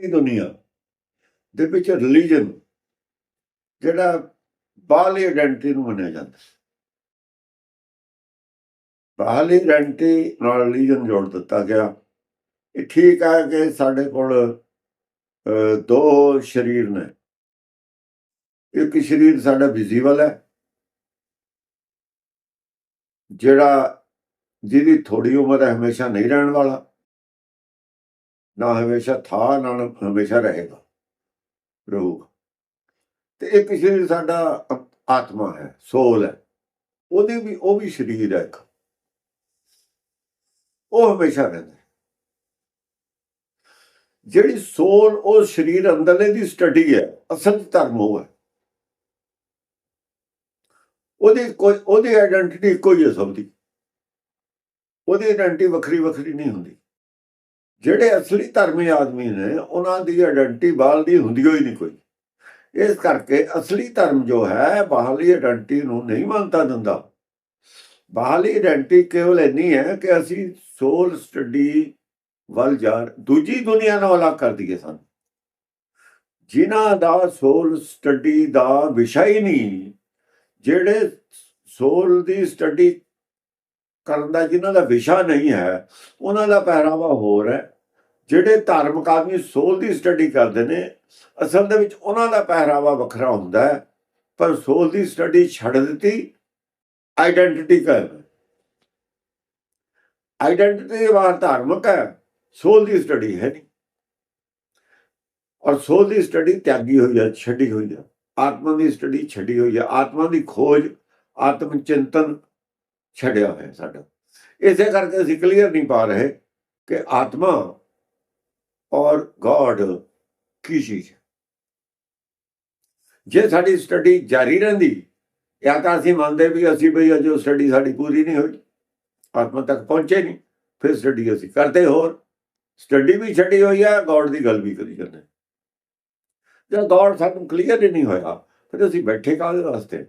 ਇਹ ਦੁਨੀਆ ਦੇ ਵਿੱਚ ਰਿਲੀਜਨ ਜਿਹੜਾ ਬਾਹਰਲੀ ਆਇਡੈਂਟੀ ਨੂੰ ਮੰਨਿਆ ਜਾਂਦਾ ਬਾਹਰਲੀ ਆਇਡੈਂਟੀ ਨਾਲ ਰਿਲੀਜਨ ਜੋੜ ਦਿੱਤਾ ਗਿਆ। ਇਹ ਠੀਕ ਹੈ ਕਿ ਸਾਡੇ ਕੋਲ ਦੋ ਸਰੀਰ ਨੇ। ਇੱਕ ਸਰੀਰ ਸਾਡਾ ਵਿਜ਼ੀਬਲ ਹੈ, ਜਿਹੜਾ ਜਿਹਦੀ ਥੋੜੀ ਉਮਰ ਹੈ, ਹਮੇਸ਼ਾ ਨਹੀਂ ਰਹਿਣ ਵਾਲਾ। ਨਾ ਹਮੇਸ਼ਾ ਥਾ, ਨਾ ਹਮੇਸ਼ਾ ਰਹੇਗਾ। ਰਹੂਗਾ ਤੇ ਇੱਕ ਸਰੀਰ ਸਾਡਾ ਆਤਮਾ ਹੈ, ਸੋਲ ਹੈ, ਉਹਦੀ ਵੀ, ਉਹ ਵੀ ਸਰੀਰ ਹੈ ਇੱਕ। ਉਹ ਹਮੇਸ਼ਾ ਰਹਿੰਦਾ ਜਿਹੜੀ ਸੋਲ, ਉਹ ਸਰੀਰ ਅੰਦਰਲੇ ਦੀ ਸਟੱਡੀ ਹੈ, ਅਸਲ ਧਰਮ ਉਹ ਹੈ। ਉਹਦੀ ਕੋਈ, ਉਹਦੀ ਆਇਡੈਂਟੀਟੀ ਕੋਈ ਹੈ ਸਭ ਦੀ। ਉਹਦੀ ਆਇਡੈਂਟੀ ਵੱਖਰੀ ਵੱਖਰੀ ਨਹੀਂ ਹੁੰਦੀ। ਜਿਹੜੇ ਅਸਲੀ ਧਰਮੀ ਆਦਮੀ ਨੇ, ਉਹਨਾਂ ਦੀ ਆਇਡੈਂਟੀ ਬਾਹਰ ਦੀ ਹੁੰਦੀ ਹੋਈ ਨਹੀਂ ਕੋਈ। ਇਸ ਕਰਕੇ ਅਸਲੀ ਧਰਮ ਜੋ ਹੈ, ਬਾਹਰਲੀ ਆਇਡੈਂਟੀ ਨੂੰ ਨਹੀਂ ਮੰਨਤਾ ਦਿੰਦਾ। ਬਾਹਰਲੀ ਆਇਡੈਂਟੀ ਕੇਵਲ ਇੰਨੀ ਹੈ ਕਿ ਅਸੀਂ ਸੋਲ ਸਟੱਡੀ ਵੱਲ ਜਾ, ਦੂਜੀ ਦੁਨੀਆ ਨਾਲ ਅਲੱਗ ਕਰ ਦਈਏ ਸਾਨੂੰ। ਜਿਨ੍ਹਾਂ ਦਾ ਸੋਲ ਸਟੱਡੀ ਦਾ ਵਿਸ਼ਾ ਹੀ ਨਹੀਂ, ਜਿਹੜੇ ਸੋਲ ਦੀ ਸਟੱਡੀ ਕਰਨ ਦਾ ਜਿਨ੍ਹਾਂ ਦਾ ਵਿਸ਼ਾ ਨਹੀਂ ਹੈ, ਉਹਨਾਂ ਦਾ ਪਹਿਰਾਵਾ ਹੋਰ ਹੈ। ਜਿਹੜੇ ਧਾਰਮਿਕ ਆਦਮੀ ਸੋਲ ਦੀ ਸਟੱਡੀ ਕਰਦੇ ਨੇ, ਅਸਲ ਦੇ ਵਿੱਚ ਉਹਨਾਂ ਦਾ ਪਹਿਰਾਵਾ ਵੱਖਰਾ ਹੁੰਦਾ ਹੈ, ਪਰ ਸੋਲ ਦੀ ਸਟੱਡੀ ਛੱਡ ਦਿੱਤੀ ਆਇਡੈਂਟੀਟੀ ਕਰ। ਆਇਡੈਂਟੀਟੀ ਵਾਰ ਧਾਰਮਿਕ ਹੈ, ਸੋਲ ਦੀ ਸਟੱਡੀ ਹੈ ਨਹੀਂ। ਔਰ ਸੋਲ ਦੀ ਸਟੱਡੀ ਤਿਆਗੀ ਹੋਈ ਹੈ, ਛੱਡੀ ਹੋਈ ਹੈ। ਆਤਮਾ ਦੀ ਸਟੱਡੀ ਛੱਡੀ ਹੋਈ ਹੈ। ਆਤਮਾ ਦੀ ਖੋਜ ਆਤਮ ਚਿੰਤਨ ਛੱਡਿਆ ਹੋਇਆ ਸਾਡਾ। ਇਸੇ ਕਰਕੇ ਅਸੀਂ ਕਲੀਅਰ ਨਹੀਂ ਪਾ ਰਹੇ ਕਿ ਆਤਮਾ ਔਰ ਗੋਡ ਕੀ ਚੀਜ਼ ਹੈ। ਜੇ ਸਾਡੀ ਸਟੱਡੀ ਜਾਰੀ ਰਹਿੰਦੀ, ਜਾਂ ਤਾਂ ਅਸੀਂ ਮੰਨਦੇ ਵੀ ਅਸੀਂ ਬਈ ਅਜੇ ਸਟੱਡੀ ਸਾਡੀ ਪੂਰੀ ਨਹੀਂ ਹੋਈ। ਆਤਮਾ ਤੱਕ ਪਹੁੰਚੇ ਨਹੀਂ, ਫਿਰ ਸਟੱਡੀ ਅਸੀਂ ਕਰਦੇ ਹੋਰ। ਸਟੱਡੀ ਵੀ ਛੱਡੀ ਹੋਈ ਹੈ ਗੋਡ ਦੀ ਗੱਲ ਵੀ ਕਰੀ ਜਾਂਦੇ। ਜਦ ਗੋਡ ਸਾਨੂੰ ਕਲੀਅਰ ਨਹੀਂ ਹੋਇਆ, ਫਿਰ ਅਸੀਂ ਬੈਠੇ ਕਾਹਦੇ ਵਾਸਤੇ?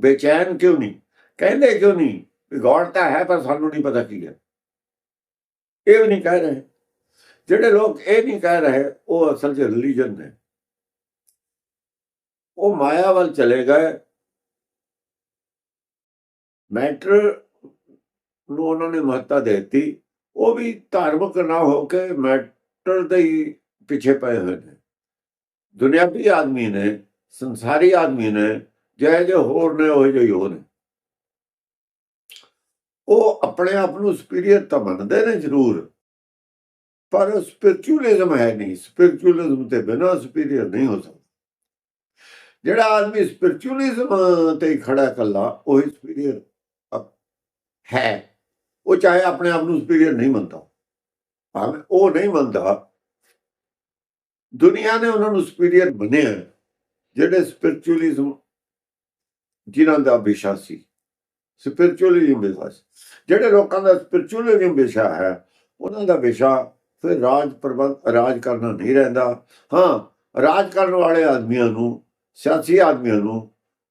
ਬੇਚੈਨ ਕਿਉਂ ਨਹੀਂ? ਕਹਿੰਦੇ ਕਿਉਂ ਨਹੀਂ? ਗੋਡ ਤਾਂ ਹੈ, ਪਰ ਸਾਨੂੰ ਨਹੀਂ ਪਤਾ ਕੀ ਹੈ। ਇਹ ਵੀ ਨਹੀਂ ਕਹਿ ਰਹੇ। ਜਿਹੜੇ ਲੋਕ ਇਹ ਨਹੀਂ ਕਹਿ ਰਹੇ, ਉਹ ਅਸਲ 'ਚ ਰਿਲੀਜਨ ਨੇ। ਉਹ ਮਾਇਆ ਵੱਲ ਚਲੇ ਗਏ। ਮੈਟਰ ਨੂੰ ਉਹਨਾਂ ਨੇ ਮਹੱਤਤਾ ਦੇ ਦਿੱਤੀ। ਉਹ ਵੀ ਧਾਰਮਿਕ ਨਾ ਹੋ ਕੇ ਮੈਟਰ ਦੇ ਹੀ ਪਿੱਛੇ ਪਏ ਹੋਏ ਨੇ। ਦੁਨਿਆਵੀ ਆਦਮੀ ਨੇ, ਸੰਸਾਰੀ ਆਦਮੀ ਨੇ, ਜਿਹੇ ਜਿਹੇ ਹੋਰ ਨੇ, ਉਹ ਜਿਹੇ ਹੀ ਉਹ ਨੇ। ਉਹ ਆਪਣੇ ਆਪ ਨੂੰ ਸੁਪੀਰੀਅਰ ਤਾਂ ਮੰਨਦੇ ਨੇ ਜ਼ਰੂਰ, ਪਰ ਸਪਿਰਚੁਅਲਿਜ਼ਮ ਹੈ ਨਹੀਂ ਸਪਿਰਚੁਅਲਿਜ਼ਮ ਤੇ ਬਿਨਾਂ ਸੁਪੀਰੀਅਰ ਨਹੀਂ ਹੋ ਸਕਦਾ। ਜਿਹੜਾ ਆਦਮੀ ਸਪਿਰਚੁਅਲਿਜ਼ਮ ਤੇ ਖੜਾ ਕੱਲਾ ਉਹ ਹੀ ਸੁਪੀਰੀਅਰ ਹੈ। ਉਹ ਚਾਹੇ ਆਪਣੇ ਆਪ ਨੂੰ ਸੁਪੀਰੀਅਰ ਨਹੀਂ ਮੰਨਦਾ, ਭਾਵੇਂ ਉਹ ਨਹੀਂ ਮੰਨਦਾ, ਦੁਨੀਆ ਨੇ ਉਹਨਾਂ ਨੂੰ ਸੁਪੀਰੀਅਰ ਮੰਨਿਆ, ਜਿਹੜੇ ਸਪਿਰਚੁਅਲਿਜ਼ਮ ਜਿਨ੍ਹਾਂ ਦਾ ਵਿਸ਼ਾ ਸੀ। ਸਪਿਰਚੁਅਲਿਜ਼ਮ ਵਿਸ਼ਾ ਜਿਹੜੇ ਲੋਕਾਂ ਦਾ ਸਪਿਰਚੁਅਲਿਜ਼ਮ ਵਿਸ਼ਾ ਹੈ, ਉਹਨਾਂ ਦਾ ਵਿਸ਼ਾ ਫਿਰ ਰਾਜ ਪ੍ਰਬੰਧ, ਰਾਜ ਕਰਨਾ ਨਹੀਂ ਰਹਿੰਦਾ। ਹਾਂ, ਰਾਜ ਕਰਨ ਵਾਲੇ ਆਦਮੀਆਂ ਨੂੰ, ਸਿਆਸੀ ਆਦਮੀਆਂ ਨੂੰ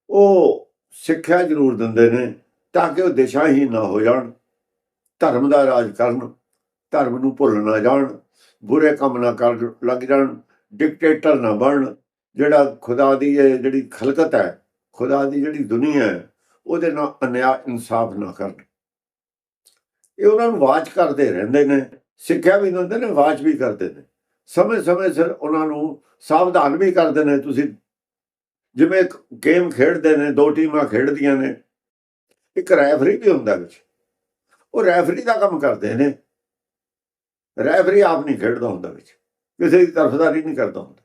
ਉਹ ਸਿੱਖਿਆ ਜ਼ਰੂਰ ਦਿੰਦੇ ਨੇ ਤਾਂ ਕਿ ਉਹ ਦਿਸ਼ਾ ਹੀ ਨਾ ਹੋ ਜਾਣ, ਧਰਮ ਦਾ ਰਾਜ ਕਰਨ, ਧਰਮ ਨੂੰ ਭੁੱਲ ਨਾ ਜਾਣ, ਬੁਰੇ ਕੰਮ ਨਾ ਕਰ ਲੱਗ ਜਾਣ ਡਿਕਟੇਟਰ ਨਾ ਬਣ ਜਿਹੜਾ ਖੁਦਾ ਦੀ ਇਹ ਜਿਹੜੀ ਖਲਕਤ ਹੈ, ਖੁਦਾ ਦੀ ਜਿਹੜੀ ਦੁਨੀਆ ਹੈ ਉਹਦੇ ਨਾਲ ਅਨਿਆ ਇਨਸਾਫ ਨਾ ਕਰਨ। ਇਹ ਉਹਨਾਂ ਨੂੰ ਵਾਚ ਕਰਦੇ ਰਹਿੰਦੇ ਨੇ, ਸਿੱਖਿਆ ਵੀ ਦਿੰਦੇ ਨੇ, ਵਾਚ ਵੀ ਕਰਦੇ ਨੇ। ਸਮੇਂ ਸਮੇਂ ਸਿਰ ਉਹਨਾਂ ਨੂੰ ਸਾਵਧਾਨ ਵੀ ਕਰਦੇ ਨੇ ਤੁਸੀਂ। ਜਿਵੇਂ ਗੇਮ ਖੇਡਦੇ ਨੇ, ਦੋ ਟੀਮਾਂ ਖੇਡਦੀਆਂ ਨੇ, ਇੱਕ ਰੈਫਰੀ ਵੀ ਹੁੰਦਾ ਵਿੱਚ। ਉਹ ਰੈਫਰੀ ਦਾ ਕੰਮ ਕਰਦੇ ਨੇ। ਰੈਫਰੀ ਆਪ ਨਹੀਂ ਖੇਡਦਾ ਹੁੰਦਾ ਵਿੱਚ। ਕਿਸੇ ਦੀ ਤਰਫਦਾਰੀ ਨਹੀਂ ਕਰਦਾ ਹੁੰਦਾ।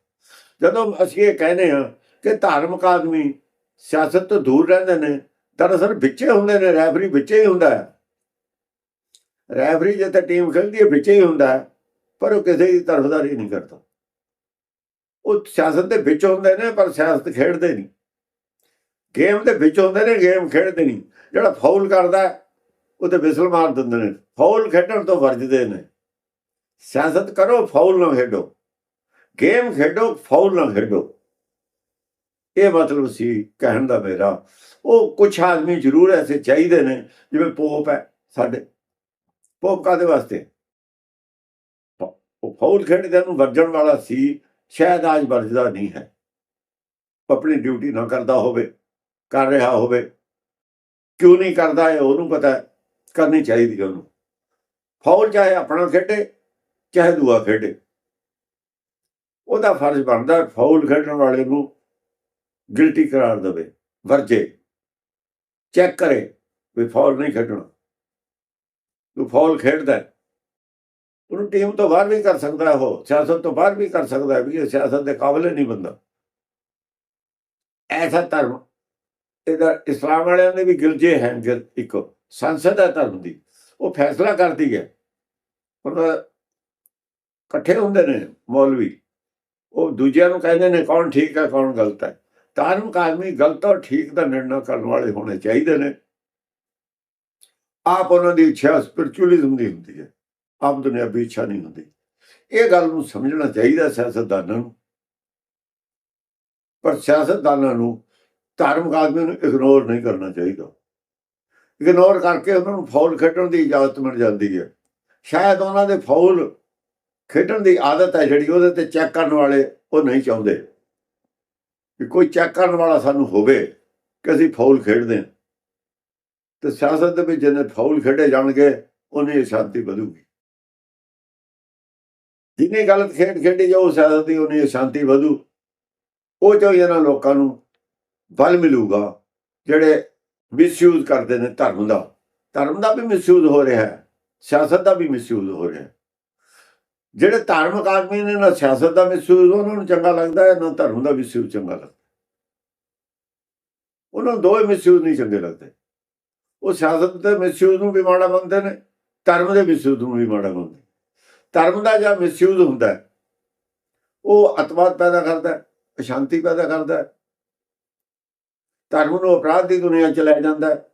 ਜਦੋਂ ਅਸੀਂ ਇਹ ਕਹਿੰਦੇ ਹਾਂ ਕਿ ਧਾਰਮਿਕ ਆਦਮੀ ਸਿਆਸਤ ਤੋਂ ਦੂਰ ਰਹਿੰਦੇ ਨੇ ਦਰਅਸਲ ਵਿੱਚੇ ਹੁੰਦੇ ਨੇ ਰੈਫਰੀ ਵਿੱਚੇ ਹੀ ਹੁੰਦਾ ਹੈ। ਰੈਫਰੀ ਜਿੱਥੇ ਟੀਮ ਖੇਡਦੀ ਹੈ ਵਿੱਚੇ ਹੀ ਹੁੰਦਾ ਹੈ ਪਰ ਉਹ ਕਿਸੇ ਦੀ ਤਰਫਦਾਰੀ ਨਹੀਂ ਕਰਦਾ। ਉਹ ਸਿਆਸਤ ਦੇ ਵਿੱਚ ਹੁੰਦੇ ਨੇ ਪਰ ਸਿਆਸਤ ਖੇਡਦੇ ਨਹੀਂ। ਗੇਮ ਦੇ ਵਿੱਚ ਹੁੰਦੇ ਨੇ ਗੇਮ ਖੇਡਦੇ ਨਹੀਂ। ਜਿਹੜਾ ਫਾਉਲ ਕਰਦਾ ਹੈ, ਉਹ ਤੇ ਵਿਸਲ ਮਾਰ ਦਿੰਦੇ ਨੇ। ਫਾਉਲ ਖੇਡਣ ਤੋਂ ਵਰਜਦੇ ਨੇ। ਸਿਆਸਤ ਕਰੋ ਫਾਉਲ ਨਾ ਖੇਡੋ। ਗੇਮ ਖੇਡੋ ਫਾਉਲ ਨਾ ਖੇਡੋ। ਇਹ ਮਤਲਬ ਸੀ ਕਹਿਣ ਦਾ ਮੇਰਾ ਉਹ ਕੁਝ ਆਦਮੀ ਜ਼ਰੂਰ ਐਸੇ ਚਾਹੀਦੇ ਨੇ, ਜਿਵੇਂ ਪੋਪ ਹੈ ਸਾਡੇ। ਪੋਪ ਕਾਦੇ ਵਾਸਤੇ? ਉਹ ਫੌਲ ਖੇਡਦੇ ਨੂੰ ਵਰਜਣ ਵਾਲਾ ਸੀ, ਸ਼ਾਇਦ ਅੱਜ ਵਰਜਦਾ ਨਹੀਂ ਹੈ। ਆਪਣੀ ਡਿਊਟੀ ਨਾ ਕਰਦਾ ਹੋਵੇ, ਕਰ ਰਿਹਾ ਹੋਵੇ। ਕਿਉਂ ਨਹੀਂ ਕਰਦਾ ਹੈ ਉਹਨੂੰ ਪਤਾ ਕਰਨੀ ਚਾਹੀਦੀ ਉਹਨੂੰ। ਫੌਲ ਚਾਹੇ ਆਪਣਾ ਖੇਡੇ, ਚਾਹੇ ਦੂਆ ਖੇਡੇ। ਉਹਦਾ ਫਰਜ਼ ਬਣਦਾ ਫੌਲ ਖੇਡਣ ਵਾਲੇ ਨੂੰ ਗਿਲਟੀ ਕਰਾਰ ਦੇਵੇ, ਵਰਜੇ। ਚੈੱਕ ਕਰੇ ਵੀ ਫੌਲ ਨਹੀਂ ਖੇਡਣਾ। ਤੂੰ ਫੌਲ ਖੇਡਦਾ ਉਹਨੂੰ ਟੀਮ ਤੋਂ ਬਾਹਰ ਵੀ ਕਰ ਸਕਦਾ ਉਹ, ਸਿਆਸਤ ਤੋਂ ਬਾਹਰ ਵੀ ਕਰ ਸਕਦਾ ਵੀ ਇਹ ਸਿਆਸਤ ਦੇ ਕਾਬਲੇ ਨਹੀਂ ਬੰਦਾ। ਐਸਾ ਧਰਮ, ਇਹਦਾ ਇਸਲਾਮ ਵਾਲਿਆਂ ਦੇ ਵੀ ਗਿਲਜੇ ਹੈ ਗਿਲ- ਇੱਕ ਸੰਸਦ ਹੈ ਧਰਮ ਦੀ, ਉਹ ਫੈਸਲਾ ਕਰਦੀ ਹੈ। ਉਹਨਾਂ ਇਕੱਠੇ ਹੁੰਦੇ ਨੇ ਮੌਲਵੀ, ਉਹ ਦੂਜਿਆਂ ਨੂੰ ਕਹਿੰਦੇ ਨੇ ਕੌਣ ਠੀਕ ਹੈ, ਕੌਣ ਗਲਤ ਹੈ। ਧਾਰਮਿਕ ਆਦਮੀ ਗਲਤ ਔਰ ਠੀਕ ਦਾ ਨਿਰਣਾ ਕਰਨ ਵਾਲੇ ਹੋਣੇ ਚਾਹੀਦੇ ਨੇ। ਆਪ ਉਹਨਾਂ ਦੀ ਇੱਛਾ ਸਪਿਰਚੁਅਲਿਜ਼ਮ ਦੀ ਹੁੰਦੀ ਹੈ। ਆਪ ਦੁਨਿਆਵੀ ਇੱਛਾ ਨਹੀਂ ਹੁੰਦੀ। ਇਹ ਗੱਲ ਨੂੰ ਸਮਝਣਾ ਚਾਹੀਦਾ ਸਿਆਸਤਦਾਨਾਂ ਨੂੰ। ਪਰ ਸਿਆਸਤਦਾਨਾਂ ਨੂੰ ਧਾਰਮਿਕ ਆਦਮੀ ਨੂੰ ਇਗਨੋਰ ਨਹੀਂ ਕਰਨਾ ਚਾਹੀਦਾ। ਇਗਨੋਰ ਕਰਕੇ ਉਹਨਾਂ ਨੂੰ ਫੌਲ ਖੇਡਣ ਦੀ ਇਜਾਜ਼ਤ ਮਿਲ ਜਾਂਦੀ ਹੈ। ਸ਼ਾਇਦ ਉਹਨਾਂ ਦੇ ਫੌਲ ਖੇਡਣ ਦੀ ਆਦਤ ਹੈ ਜਿਹੜੀ ਉਹਦੇ ਤੇ ਚੈੱਕ ਕਰਨ ਵਾਲੇ ਉਹ ਨਹੀਂ ਚਾਹੁੰਦੇ। ਕਿ ਕੋਈ ਚੈੱਕ ਕਰਨ ਵਾਲਾ ਸਾਨੂੰ ਹੋਵੇ ਕਿ ਅਸੀਂ ਫੌਲ ਖੇਡਦੇ ਹਾਂ। ਤੇ ਸਿਆਸਤ ਦੇ ਵਿੱਚ ਜਿੰਨੇ ਫੌਲ ਖੇਡੇ ਜਾਣਗੇ, ਉਹਨੇ ਸ਼ਾਂਤੀ ਵਧੂਗੀ। ਜਿੰਨੀ ਗਲਤ ਖੇਡ ਖੇਡੀ ਜਾਓ ਸਿਆਸਤ ਦੀ ਉਹਨੀ ਸ਼ਾਂਤੀ ਵਧੂ। ਉਹ ਚੋਂ ਇਹਨਾਂ ਲੋਕਾਂ ਨੂੰ ਬਲ ਮਿਲੂਗਾ, ਜਿਹੜੇ ਮਿਸਯੂਜ਼ ਕਰਦੇ ਨੇ ਧਰਮ ਦਾ। ਧਰਮ ਦਾ ਵੀ ਮਿਸਯੂਜ਼ ਹੋ ਰਿਹਾ ਹੈ, ਸਿਆਸਤ ਦਾ ਵੀ ਮਿਸਯੂਜ਼ ਹੋ ਰਿਹਾ ਹੈ। ਜਿਹੜੇ ਧਾਰਮਿਕ ਆਦਮੀ ਨੇ, ਨਾ ਸਿਆਸਤ ਦਾ ਮਿਸਯੂਜ਼ ਉਹਨਾਂ ਨੂੰ ਚੰਗਾ ਲੱਗਦਾ ਹੈ, ਨਾ ਧਰਮ ਦਾ ਮਿਸਯੂਜ਼ ਚੰਗਾ ਲੱਗਦਾ। ਉਹਨਾਂ ਨੂੰ ਦੋਵੇਂ ਮਿਸਯੂਜ਼ ਨਹੀਂ ਚੰਗੇ ਲੱਗਦੇ। ਉਹ ਸਿਆਸਤ ਦੇ ਮਿਸਯੂਜ਼ ਨੂੰ ਵੀ ਮਾੜਾ ਮੰਨਦੇ ਨੇ, ਧਰਮ ਦੇ ਮਿਸਯੂਜ਼ ਨੂੰ ਵੀ ਮਾੜਾ ਮੰਨਦੇ ਧਰਮ ਦਾ ਜਾਂ ਮਿਸਯੂਜ਼ ਹੁੰਦਾ ਉਹ ਅਤਵਾਦ ਪੈਦਾ ਕਰਦਾ ਹੈ, ਅਸ਼ਾਂਤੀ ਪੈਦਾ ਕਰਦਾ ਹੈ। ਧਰਮ ਨੂੰ ਅਪਰਾਧ ਦੀ ਦੁਨੀਆ ਚ ਲੈ ਜਾਂਦਾ ਹੈ।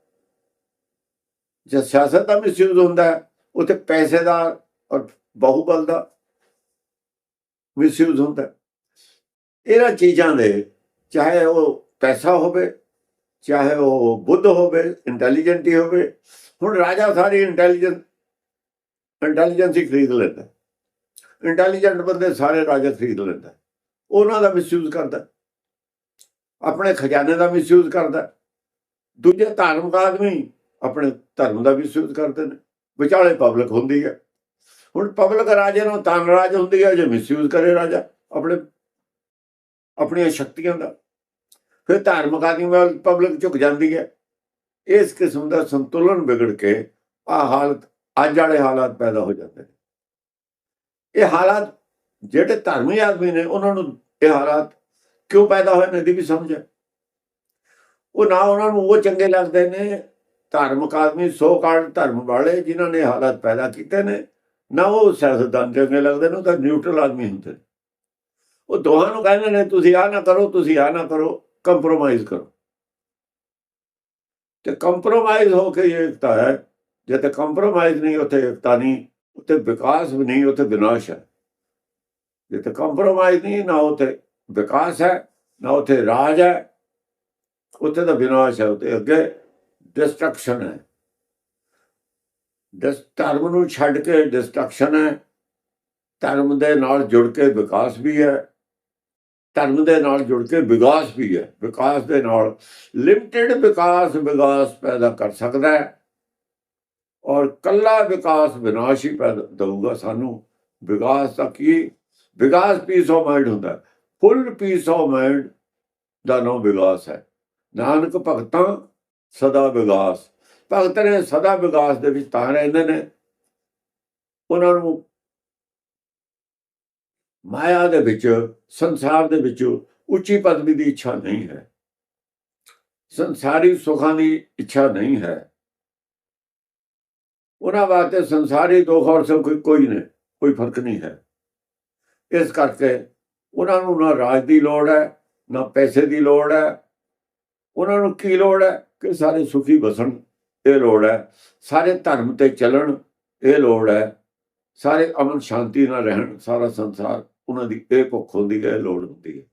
ਜੇ ਸਿਆਸਤ ਦਾ ਮਿਸਯੂਜ਼ ਹੁੰਦਾ ਹੈ, ਉੱਥੇ ਪੈਸੇਦਾਰ ਔਰ ਬਹੁਬਲ ਦਾ ਮਿਸਯੂਜ਼ ਹੁੰਦਾ ਇਹਨਾਂ ਚੀਜ਼ਾਂ ਦੇ ਚਾਹੇ ਉਹ ਪੈਸਾ ਹੋਵੇ, ਚਾਹੇ ਉਹ ਬੁੱਧ ਹੋਵੇ, ਇੰਟੈਲੀਜੈਂਟ ਹੀ ਹੋਵੇ, ਹੁਣ ਰਾਜਾ ਸਾਰੀ ਇੰਟੈਲੀਜੈਂਟ ਇੰਟੈਲੀਜੈਂਸ ਹੀ ਖਰੀਦ ਲੈਂਦਾ ਇੰਟੈਲੀਜੈਂਟ ਬੰਦੇ ਸਾਰੇ ਰਾਜਾ ਖਰੀਦ ਲੈਂਦਾ ਉਹਨਾਂ ਦਾ ਮਿਸਯੂਜ਼ ਕਰਦਾ ਆਪਣੇ ਖਜ਼ਾਨੇ ਦਾ ਮਿਸਯੂਜ਼ ਕਰਦਾ ਦੂਜੇ ਧਾਰਮਿਕ ਆਦਮੀ ਆਪਣੇ ਧਰਮ ਦਾ ਮਿਸਯੂਜ਼ ਕਰਦੇ ਨੇ। ਵਿਚਾਲੇ ਪਬਲਿਕ ਹੁੰਦੀ ਹੈ। ਹੁਣ ਪਬਲਿਕ ਰਾਜੇ ਨੂੰ ਤਨ ਰਾਜ ਹੁੰਦੀ ਹੈ ਜੇ ਮਿਸਯੂਜ਼ ਕਰੇ ਰਾਜਾ, ਆਪਣੇ, ਆਪਣੀਆਂ ਸ਼ਕਤੀਆਂ ਦਾ। ਫਿਰ ਧਾਰਮਿਕ ਆਦਮੀ ਵੱਲ ਪਬਲਿਕ ਝੁਕ ਜਾਂਦੀ ਹੈ ਇਸ ਕਿਸਮ ਦਾ ਸੰਤੁਲਨ ਵਿਗੜ ਕੇ ਆ ਹਾਲਤ, ਅੱਜ ਵਾਲੇ ਹਾਲਾਤ ਪੈਦਾ ਹੋ ਜਾਂਦੇ ਨੇ। ਇਹ ਹਾਲਾਤ, ਜਿਹੜੇ ਧਰਮੀ ਆਦਮੀ ਨੇ, ਉਹਨਾਂ ਨੂੰ ਇਹ ਹਾਲਾਤ ਕਿਉਂ ਪੈਦਾ ਹੋਏ ਨੇ ਦੀ ਵੀ ਸਮਝ ਹੈ ਉਹ ਨਾ ਉਹਨਾਂ ਨੂੰ ਉਹ ਚੰਗੇ ਲੱਗਦੇ ਨੇ, ਧਾਰਮਿਕ ਆਦਮੀ ਸੋ ਕਾਲ ਧਰਮ ਵਾਲੇ, ਜਿਨ੍ਹਾਂ ਨੇ ਹਾਲਾਤ ਪੈਦਾ ਕੀਤੇ ਨੇ ਨਾ ਉਹ ਸਿਆਸਤਦਾਨ ਚੰਗੇ ਲੱਗਦੇ ਨੇ, ਉਹ ਤਾਂ ਨਿਊਟਰਲ ਆਦਮੀ ਹੁੰਦੇ ਨੇ। ਉਹ ਦੋਹਾਂ ਨੂੰ ਕਹਿੰਦੇ ਨੇ, ਤੁਸੀਂ ਆ ਨਾ ਕਰੋ, ਤੁਸੀਂ ਆ ਨਾ ਕਰੋ ਕੰਪਰੋਮਾਈਜ਼ ਕਰੋ। ਤੇ ਕੰਪਰੋਮਾਈਜ਼ ਹੋ ਕੇ ਇਹ ਏਕਤਾ ਹੈ। ਜੇ ਤੇ ਕੰਪਰੋਮਾਈਜ਼ ਨਹੀਂ, ਉੱਥੇ ਏਕਤਾ ਨਹੀਂ, ਉੱਥੇ ਵਿਕਾਸ ਵੀ ਨਹੀਂ, ਉੱਥੇ ਵਿਨਾਸ਼ ਹੈ। ਜੇ ਤੇ ਕੰਪਰੋਮਾਈਜ਼ ਨਹੀਂ, ਨਾ ਉੱਥੇ ਵਿਕਾਸ ਹੈ, ਨਾ ਉੱਥੇ ਰਾਜ ਹੈ, ਉੱਥੇ ਤਾਂ ਵਿਨਾਸ਼ ਹੈ, ਉੱਥੇ ਅੱਗੇ ਡਿਸਟਰਕਸ਼ਨ ਹੈ। ਡਿਸ ਧਰਮ ਨੂੰ ਛੱਡ ਕੇ ਡਿਸਟਰਕਸ਼ਨ ਹੈ, ਧਰਮ ਦੇ ਨਾਲ ਜੁੜ ਕੇ ਵਿਕਾਸ ਵੀ ਹੈ, ਧਰਮ ਦੇ ਨਾਲ ਜੁੜ ਕੇ ਵਿਕਾਸ ਵੀ ਹੈ, ਵਿਕਾਸ ਦੇ ਨਾਲ ਲਿਮਟਿਡ ਵਿਕਾਸ ਵਿਕਾਸ ਪੈਦਾ ਕਰ ਸਕਦਾ ਹੈ ਔਰ ਕੱਲਾ ਵਿਕਾਸ ਵਿਨਾਸ਼ ਹੀ ਪੈਦਾ ਦਊਗਾ ਸਾਨੂੰ। ਵਿਕਾਸ ਦਾ ਕੀ? ਵਿਕਾਸ ਪੀਸ ਆਫ ਮਾਈਂਡ ਹੁੰਦਾ ਫੁੱਲ ਪੀਸ ਆਫ ਮਾਈਂਡ ਦਾ ਨਾਮ ਵਿਕਾਸ ਹੈ। ਨਾਨਕ ਭਗਤਾਂ ਸਦਾ ਵਿਕਾਸ ਭਗਤ ਨੇ ਸਦਾ ਵਿਕਾਸ ਦੇ ਵਿੱਚ ਤਾਂ ਰਹਿੰਦੇ ਨੇ। ਉਹਨਾਂ ਨੂੰ ਮਾਇਆ ਦੇ ਵਿੱਚ, ਸੰਸਾਰ ਦੇ ਵਿੱਚ ਉੱਚੀ ਪਦਵੀ ਦੀ ਇੱਛਾ ਨਹੀਂ ਹੈ। ਸੰਸਾਰੀ ਸੁੱਖਾਂ ਦੀ ਇੱਛਾ ਨਹੀਂ ਹੈ। ਉਹਨਾਂ ਵਾਸਤੇ ਸੰਸਾਰੀ ਦੁੱਖ ਔਰ ਸੁੱਖ ਕੋਈ ਨਹੀਂ, ਕੋਈ ਫ਼ਰਕ ਨਹੀਂ ਹੈ। ਇਸ ਕਰਕੇ ਉਹਨਾਂ ਨੂੰ ਨਾ ਰਾਜ ਦੀ ਲੋੜ ਹੈ, ਨਾ ਪੈਸੇ ਦੀ ਲੋੜ ਹੈ। ਉਹਨਾਂ ਨੂੰ ਕੀ ਲੋੜ ਹੈ? ਕਿ ਸਾਰੇ ਸੁਖੀ ਬਸਣ ਇਹ ਲੋੜ ਹੈ। ਸਾਰੇ ਧਰਮ ਤੇ ਚੱਲਣ, ਇਹ ਲੋੜ ਹੈ। ਸਾਰੇ ਅਮਨ ਸ਼ਾਂਤੀ ਨਾਲ ਰਹਿਣ, ਸਾਰਾ ਸੰਸਾਰ, ਉਹਨਾਂ ਦੀ ਇਹ ਭੁੱਖ ਹੁੰਦੀ ਹੈ, ਇਹ ਲੋੜ ਹੁੰਦੀ ਹੈ।